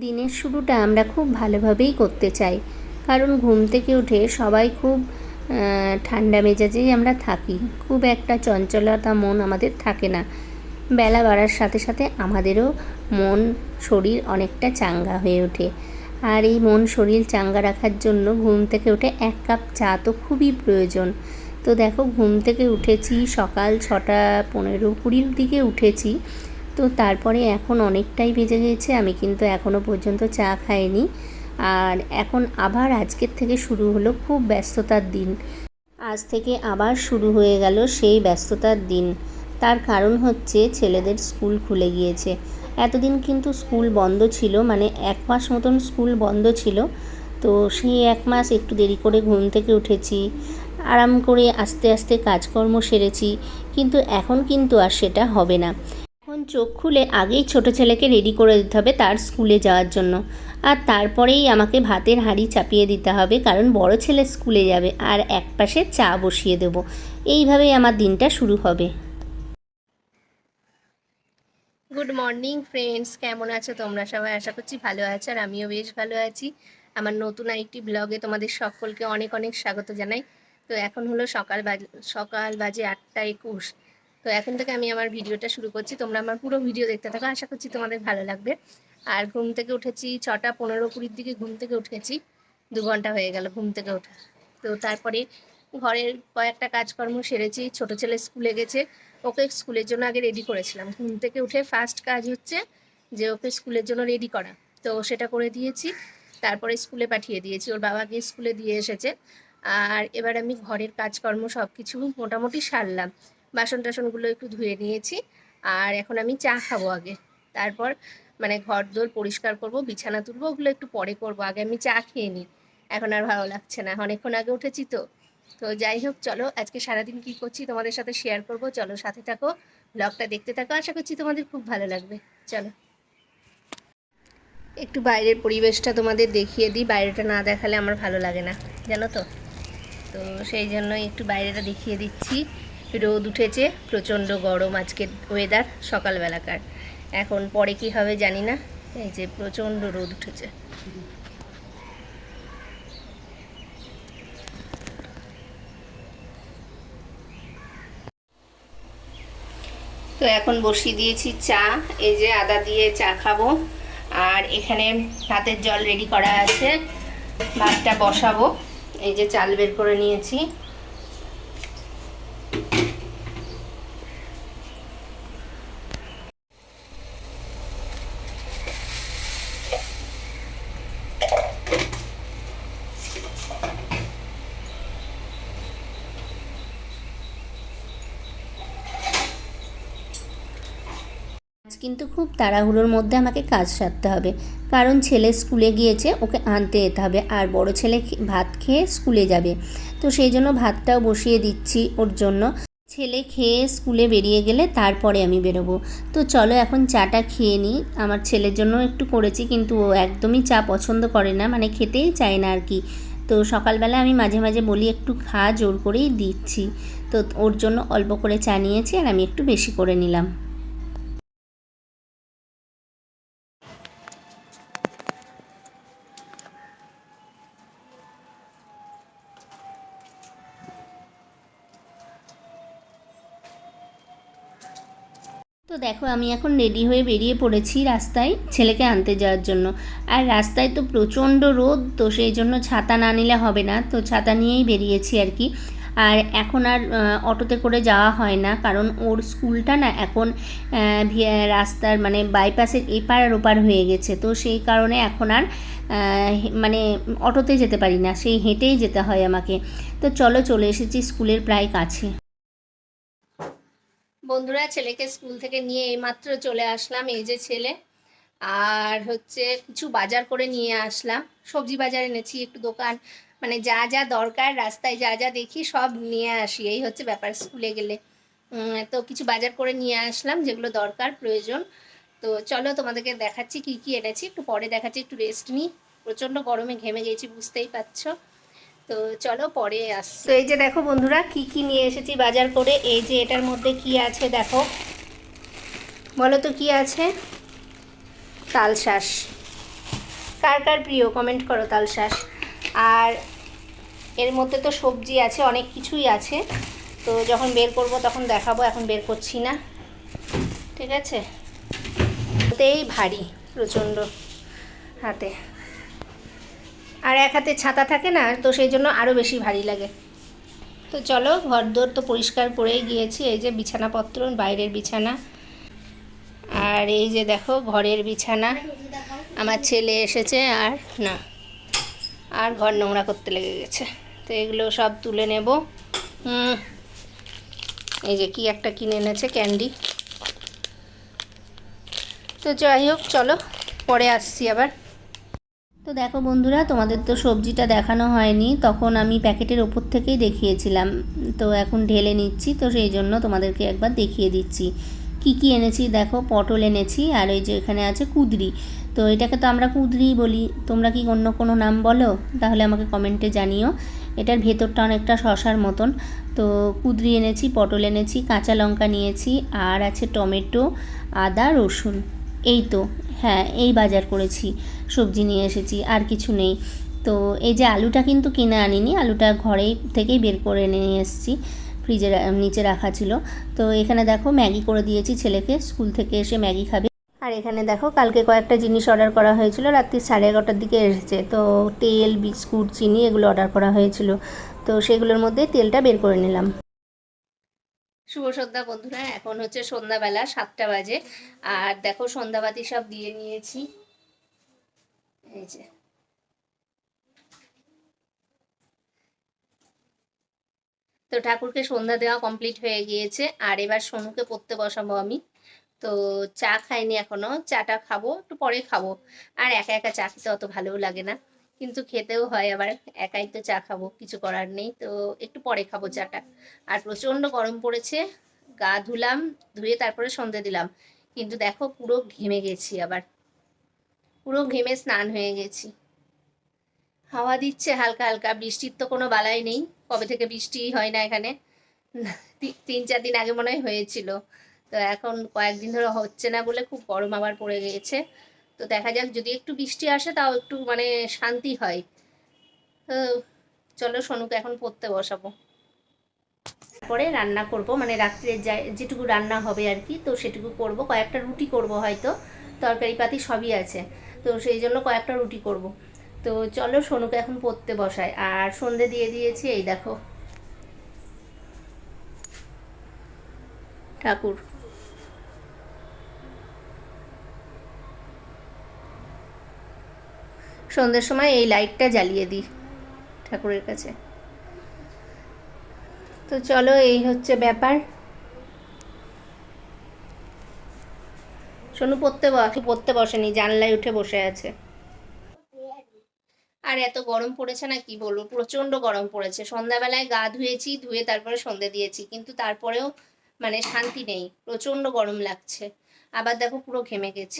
দিনের শুরুটা আমরা খুব ভালোভাবেই করতে চাই। কারণ ঘুম থেকে উঠে সবাই খুব ঠান্ডা মেজাজেই আমরা থাকি। খুব একটা চঞ্চলতা মন আমাদের থাকে না। বেলা বাড়ার সাথে সাথে আমাদেরও মন, শরীর অনেকটা চাঙ্গা হয়ে ওঠে। আর এই মন, শরীর চাঙ্গা রাখার জন্য ঘুম থেকে উঠে এক কাপ চা তো খুবই প্রয়োজন। তো দেখো, ঘুম থেকে উঠেছি, সকাল ছটা পনেরো কুড়ির দিকে উঠেছি। তো তারপরে এখন অনেকটাই বেজে গেছে, আমি কিন্তু এখনও পর্যন্ত চা খাইনি। আর এখন আবার আজকের থেকে শুরু হলো খুব ব্যস্ততার দিন। আজ থেকে আবার শুরু হয়ে গেল সেই ব্যস্ততার দিন। তার কারণ হচ্ছে ছেলেদের স্কুল খুলে গিয়েছে। এতদিন কিন্তু স্কুল বন্ধ ছিল মানে এক মাস মতন স্কুল বন্ধ ছিল। তো সেই এক মাস একটু দেরি করে ঘুম থেকে উঠেছি, আরাম করে আস্তে আস্তে কাজকর্ম সেরেছি, কিন্তু এখন কিন্তু আর সেটা হবে না। চোখ খুলে আগেই ছোট ছেলেকে রেডি করে দিতে হবে তার স্কুলে যাওয়ার জন্য। আর তারপরেই আমাকে ভাতের হাঁড়ি চাপিয়ে দিতে হবে, কারণ বড় ছেলে স্কুলে যাবে, আর এক পাশে চা বসিয়ে দেব। এইভাবেই আমার দিনটা শুরু হবে। গুড মর্নিং ফ্রেন্ডস কেমন আছো তোমরা সবাই? আশা করছি ভালো আছো আর আমিও বেশ ভালো আছি। আমার নতুন আরেকটি ব্লগে তোমাদের সকলকে অনেক অনেক স্বাগত জানাই। তো এখন হলো সকাল বাজ, সকাল বাজে আটটা একুশ। তো এখন থেকে আমি আমার ভিডিওটা শুরু করছি। তোমরা আমার পুরো ভিডিও দেখতে থাকো। আশা করছি তোমাদের ভালো লাগবে। আর ঘুম থেকে উঠেছি ছটা পনেরো কুড়ির দিকে ঘুম থেকে উঠেছি। দু ঘণ্টা হয়ে গেল ঘুম থেকে ওঠা। তো তারপরে ঘরের কয়েকটা কাজকর্ম সেরেছি। ছোট ছেলে স্কুলে গেছে। ওকে স্কুলের জন্য আগে রেডি করেছিলাম। ঘুম থেকে উঠে ফার্স্ট কাজ হচ্ছে যে ওকে স্কুলের জন্য রেডি করা। তো সেটা করে দিয়েছি। তারপরে স্কুলে পাঠিয়ে দিয়েছি। ওর বাবাকে স্কুলে দিয়ে এসেছে। আর এবার আমি ঘরের কাজকর্ম সব কিছু মোটামুটি সারলাম। বাসন টাসনগুলো একটু ধুয়ে নিয়েছি। আর এখন আমি চা খাব আগে। তারপর মানে ঘর দোর পরিষ্কার করব, বিছানা তুলবো, ওগুলো একটু পরে করব। আগে আমি চা খেয়ে নিই। এখন আর ভালো লাগছে না। অনেকক্ষণ আগে উঠেছি তো। তো যাই হোক, চলো আজকে সারাদিন কি করছি তোমাদের সাথে শেয়ার করব। চলো সাথে থাকো ব্লগটা দেখতে থাকো। আশা করছি তোমাদের খুব ভালো লাগবে। চলো। একটু বাইরের পরিবেশটা তোমাদের দেখিয়ে দিই। বাইরেটা না দেখালে আমার ভালো লাগে না। জানো তো? তো সেই জন্য একটু বাইরেটা দেখিয়ে দিচ্ছি। রোদ উঠেছে, প্রচণ্ড গরম আজকের ওয়েদার সকালবেলাকার। এখন পরে কি হবে জানি না, এই যে প্রচণ্ড রোদ উঠেছে। তো এখন বসিয়ে দিয়েছি চা, এই যে আদা দিয়ে চা খাব, আর এখানে ভাতের জল রেডি করা আছে, ভাতটা বসাবো, এই যে চাল বের করে নিয়েছি। Thank you. কিন্তু খুব তাড়াহুড়োর মধ্যে আমাকে কাজ সারতে হবে। কারণ ছেলে স্কুলে গিয়েছে, ওকে আনতে যেতে হবে আর বড় ছেলে ভাত খেয়ে স্কুলে যাবে। তো সেই জন্য ভাতটাও বসিয়ে দিচ্ছি ওর জন্য। ছেলে খেয়ে স্কুলে বেরিয়ে গেলে তারপরে আমি বেরোবো। তো চলো এখন চাটা খেয়ে নিই। আমার ছেলের জন্য একটু করেছি, কিন্তু ও একদমই চা পছন্দ করে না মানে খেতেই চায় না আর কি। তো সকালবেলা আমি মাঝে মাঝে বলি, একটু খা, জোর করেই দিচ্ছি। তো ওর জন্য অল্প করে চা নিয়েছি আর আমি একটু বেশি করে নিলাম। দেখো, আমি এখন রেডি হয়ে বেরিয়ে পড়েছি রাস্তায় ছেলেকে আনতে যাওয়ার জন্য। আর রাস্তায় তো প্রচণ্ড রোদ, তো সেই জন্য ছাতা না নিলে হবে না। তো ছাতা নিয়েই বেরিয়েছি আর কি। আর এখন আর অটোতে করে যাওয়া হয় না, কারণ ওর স্কুলটা না এখন রাস্তার মানে বাইপাসের এপার আর ওপার হয়ে গেছে। তো সেই কারণে এখন আর মানে অটোতে যেতে পারি না, সেই হেঁটেই যেতে হয় আমাকে। তো চলো, চলে এসেছি স্কুলের প্রায় কাছে। বন্ধুরা ছেলেকে স্কুল থেকে নিয়ে এইমাত্র চলে আসলাম, এই যে ছেলে। আর হচ্ছে কিছু বাজার করে নিয়ে আসলাম। সবজি বাজার এনেছি, একটু দোকান মানে যা যা দরকার, রাস্তায় যা যা দেখি সব নিয়ে আসি। এই হচ্ছে ব্যাপার স্কুলে গেলে। তো কিছু বাজার করে নিয়ে আসলাম, যেগুলো দরকার, প্রয়োজন। তো চলো তোমাদেরকে দেখাচ্ছি কি কি এনেছি, একটু পরে দেখাচ্ছি, একটু রেস্ট নিই। প্রচণ্ড গরমে ঘেমে গেছি, বুঝতেই পারছ। তো চলো পরে আসছি। তো এই যে দেখো বন্ধুরা, কি কি নিয়ে এসেছি বাজার করে, এই যে এটার মধ্যে কি আছে দেখো। বলো তো কি আছে? তাল শাঁস কার কার প্রিয়? কমেন্ট করো তালশাঁস। আর এর মধ্যে তো সবজি আছে, অনেক কিছুই আছে। তো যখন বের করব তখন দেখাবো, এখন বের করছি না। ঠিক আছে? ওতেই ভারী প্রচণ্ড হাতে। আর এক হাতে ছাতা থাকে না, তো সেই জন্য আরও বেশি ভারী লাগে। তো চলো ঘর দোর তো পরিষ্কার করেই গিয়েছি, এই যে বিছানাপত্র, বাইরের বিছানা। আর এই যে দেখো, ঘরের বিছানা। আমার ছেলে এসেছে আর না, আর ঘর নোংরা করতে লেগে গেছে। তো এগুলো সব তুলে নেব। এই যে কি একটা কিনে এনেছে, ক্যান্ডি। তো যাই হোক, চলো, পরে আসছি আবার। তো দেখো বন্ধুরা, তোমাদের তো সবজিটা দেখানো হয়নি, তখন আমি প্যাকেটের ওপর থেকেই দেখিয়েছিলাম। তো এখন ঢেলে নিচ্ছি, তো সেই জন্য তোমাদেরকে একবার দেখিয়ে দিচ্ছি। কি কি এনেছি দেখো, পটল এনেছি, আর ওই যে এখানে আছে কুদরি। তো এটাকে তো আমরা কুদরি বলি, তোমরা কি অন্য কোনো নাম বলো? তাহলে আমাকে কমেন্টে জানিও। এটার ভেতরটা অনেকটা শশার মতন। তো কুদরি এনেছি, পটল এনেছি, কাঁচা লঙ্কা নিয়েছি, আর আছে টমেটো, আদা, রসুন। এই তো হ্যাঁ এই বাজার করেছি, সবজি নিয়ে এসেছি, আর কিছু নেই। তো এই যে আলুটা কিন্তু কিনে আনিনি, আলুটা ঘরেই থেকেই বের করে নিয়ে এসেছি, ফ্রিজে নিচে রাখা ছিল। তো এখানে দেখো ম্যাগি করে দিয়েছি ছেলেকে, স্কুল থেকে এসে ম্যাগি খাবে। আর এখানে দেখো কালকে কয়েকটা জিনিস অর্ডার করা হয়েছিল, রাত্রি সাড়ে এগারোটার দিকে এসেছে। তো তেল, বিস্কুট, চিনি এগুলো অর্ডার করা হয়েছিল। তো সেগুলোর মধ্যে তেলটা বের করে নিলাম। শুভ সন্ধ্যা বন্ধুরা, এখন হচ্ছে সন্ধ্যাবেলা সাতটা বাজে। আর দেখো সন্ধ্যাবাতি সব দিয়ে নিয়েছি। এই যে। তো ঠাকুরকে সন্ধ্যা দেওয়া কমপ্লিট হয়ে গিয়েছে। আর এবার সোনুকে পড়তে বসাবো আমি। তো চা খাইনি এখনও, চাটা খাব, একটু পরে খাব। আর একা একা চা খেতে অত ভালোও লাগে না। কিন্তু খেতেও হয় আবার। একাই তো চা খাব, কিছু করার নেই। তো একটু পরে খাব চাটা। আর প্রচণ্ড গরম পড়েছে, গা ধুলাম, ধুয়ে তারপরে সন্ধে দিলাম। কিন্তু দেখো পুরো ঘেমে গেছি আবার। পুরো ঘেমে স্নান হয়ে গেছি। হাওয়া দিচ্ছে, হালকা হালকা। বৃষ্টির তো কোনো বালাই নেই। কবে থেকে বৃষ্টি হয় না এখানে? তিন চার দিন আগে মনে হয় হয়েছিল। তো এখন কয়েকদিন ধরে হচ্ছে না বলে খুব গরম আবার পড়ে গিয়েছে তো দেখা যাক, যদি একটু বৃষ্টি আসে তাও একটু মানে শান্তি হয়। তো চলো সোনুকে এখন পড়তে বসাবো। পরে রান্না করব মানে রাত্রে যেটুকু রান্না হবে আর কি, তো সেটুকু করব। কয়েকটা রুটি করব হয়তো তরকারি পাতি সবই আছে। তো সেই জন্য কয়েকটা রুটি করব। তো চলো সোনুকে এখন পড়তে বসায় আর সন্ধে দিয়ে দিয়েছি, এই দেখো। ঠাকুর। সন্ধ্যের সময় এই লাইটটা জ্বালিয়ে দিই ঠাকুরের কাছে। তো চলো এই হচ্ছে ব্যাপার। সোনু পড়তে বসে পড়তে বসেনি জানলায় উঠে বসে আছে। আর এত গরম পড়েছে না কি বলব? প্রচণ্ড গরম পড়েছে। সন্ধ্যাবেলায় গা ধুয়েছি ধুয়ে তারপরে সন্ধে দিয়েছি কিন্তু তারপরেও মানে শান্তি নেই প্রচণ্ড গরম লাগছে। আবার দেখো পুরো ঘেমে গেছি।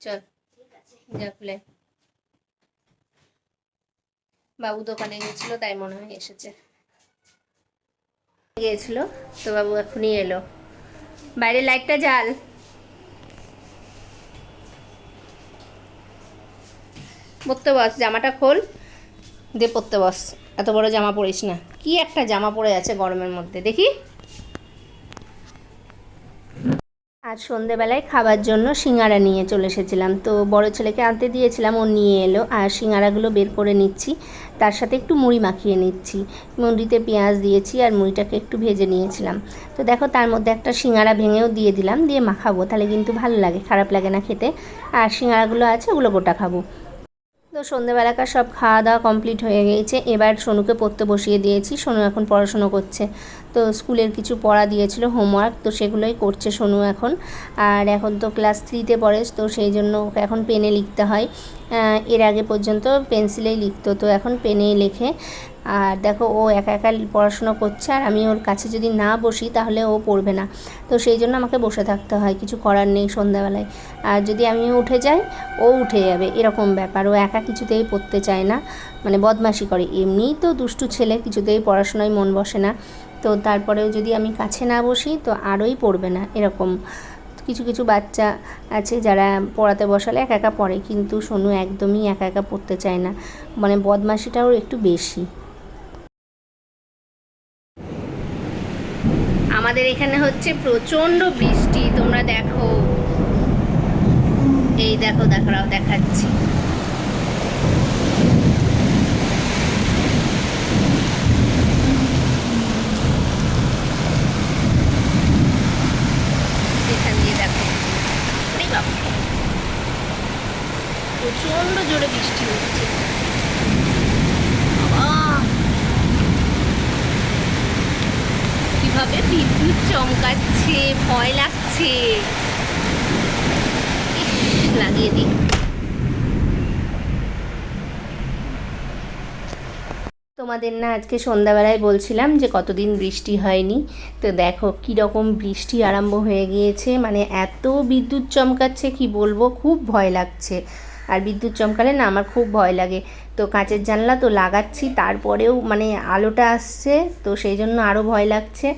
চল। যা খুলে। বাবু দোকানে গেছিল তাই মনে হয় এসেছে। গিয়েছিল, তো বাবু এখনই এলো। বাইরে লাইটটা জ্বাল। পরতে বস, জামাটা খোল। দিয়ে পরতে বস, এত বড় জামা পরিস না। কি একটা জামা পরে আছে গরমের মধ্যে, দেখি। আর সন্ধেবেলায় খাবার জন্য সিঙ্গারা নিয়ে চলে এসেছিলাম। তো বড় ছেলেকে আনতে দিয়েছিলাম, ও নিয়ে এলো। আর সিঙ্গারাগুলো বের করে নিচ্ছি। তার সাথে একটু মুড়ি মাখিয়ে নিচ্ছি। মুড়িতে পেঁয়াজ দিয়েছি আর মুড়িটাকে একটু ভেজে নিয়েছিলাম। তো দেখো, তার মধ্যে একটা সিঙ্গারা ভেঙেও দিয়ে দিলাম। দিয়ে মাখাবো। তাহলে কিন্তু ভালো লাগে, খারাপ লাগে না খেতে। আর সিঙ্গারাগুলো আছে, ওগুলো গোটা খাব। তো সন্ধ্যেবেলাকার সব খাওয়া দাওয়া কমপ্লিট হয়ে গিয়েছে। এবার সোনুকে পড়তে বসিয়ে দিয়েছি। সোনু এখন পড়াশুনো করছে। তো স্কুলের কিছু পড়া দিয়েছিল, হোমওয়ার্ক, তো সেগুলোই করছে সোনু এখন। আর এখন তো ক্লাস থ্রিতে পড়ে, তো সেই জন্য এখন পেনে লিখতে হয়। এর আগে পর্যন্ত পেন্সিলেই লিখতো, তো এখন পেনেই লেখে। আর দেখো, ও একা একা পড়াশোনা করছে, আর আমি ওর কাছে যদি না বসি, তাহলে ও পড়বে না। তো সেই জন্য আমাকে বসে থাকতে হয়, কিছু করার নেই সন্ধ্যাবেলায়। আর যদি আমি উঠে যাই, ও উঠে যাবে, এরকম ব্যাপার। ও একা কিছুতেই পড়তে চায় না মানে বদমাশি করে। এমনিই তো দুষ্টু ছেলে, কিছুতেই পড়াশোনায় মন বসে না। তো তারপরেও যদি আমি কাছে না বসি, তো আরোই পড়বে না, এরকম। কিছু কিছু বাচ্চা আছে যারা পড়াতে বসালে একা একা পড়ে, কিন্তু সোনু একদমই একা একা পড়তে চায় না। মানে বদমাশিটাও একটু বেশি। আমাদের এখানে হচ্ছে প্রচণ্ড বৃষ্টি, তোমরা দেখো। এই দেখো দেখাও দেখাচ্ছি এখান দিয়ে দেখো ওরে বাবা প্রচণ্ড জোরে বৃষ্টি হচ্ছে। কীভাবে বিদ্যুৎ চমকাচ্ছে, ভয় লাগছে। লাগিয়ে দিই। তোমাদের না আজকে সন্ধ্যাবেলায় বলছিলাম যে কতদিন বৃষ্টি হয়নি। তো দেখো কীরকম বৃষ্টি আরম্ভ হয়ে গিয়েছে মানে এত বিদ্যুৎ চমকাচ্ছে কি বলব, খুব ভয় লাগছে। আর বিদ্যুৎ চমকালে না আমার খুব ভয় লাগে। তো কাঁচের জানলা তো লাগাচ্ছি, তারপরেও মানে আলোটা আসছে, তো সেই জন্য আরও ভয় লাগছে।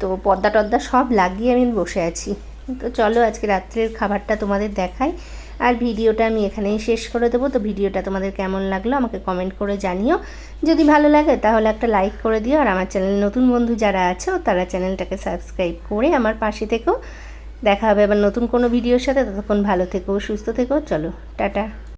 তো পর্দা টর্দা সব লাগিয়ে আমি বসে আছি। তো চলো আজকে রাত্রের খাবারটা তোমাদের দেখাই। আর ভিডিওটা আমি এখানেই শেষ করে দেবো। তো ভিডিওটা তোমাদের কেমন লাগল আমাকে কমেন্ট করে জানিও। যদি ভালো লাগে তাহলে একটা লাইক করে দিও। আর আমার চ্যানেলে নতুন বন্ধু যারা আছো, তারা চ্যানেলটাকে সাবস্ক্রাইব করে আমার পাশে থেকেও দেখা হবে আবার নতুন কোনো ভিডিওর সাথে ততক্ষণ ভালো থেকো সুস্থ থেকো চলো টাটা।